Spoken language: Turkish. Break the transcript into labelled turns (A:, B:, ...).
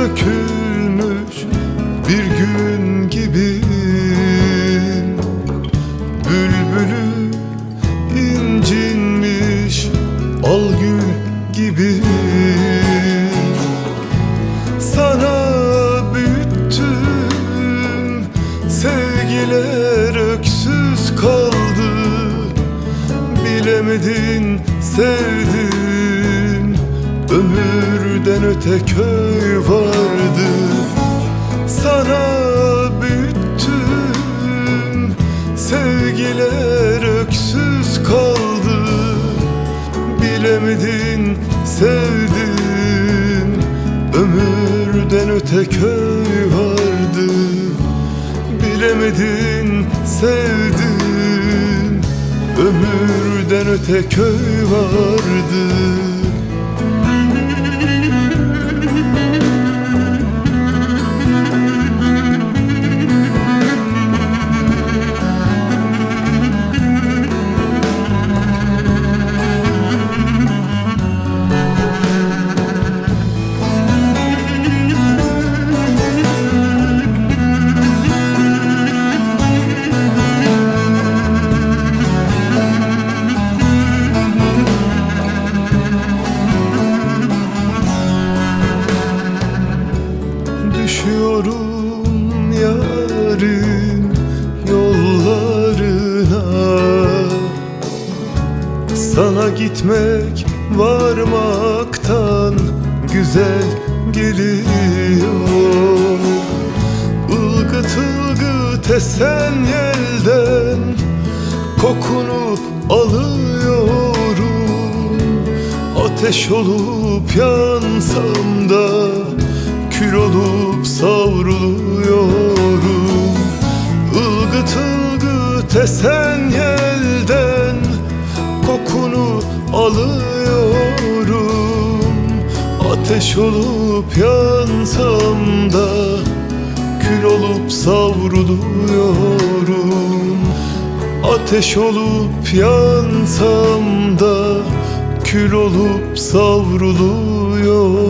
A: dökülmüş bir gün gibi. Bülbülü incinmiş al gül gibi. Sana büyüttüm sevgiler öksüz kaldı. Bilemedin sevdim Ömürden öte köy vardı Sevgiler öksüz kaldı. Bilemedin sevdim Ömürden öte köy vardı. Bilemedin sevdim Ömürden öte köy vardı yarın yollarına. Sana gitmek varmaktan güzel geliyor. Ilgıt ılgıt esen yelden kokunu alıyorum. Ateş olup yansam da Kül olup savruluyorum esen yelden Kokunu alıyorum. Ateş olup yansam da Kül olup savruluyorum. Ateş olup yansam da Kül olup savruluyorum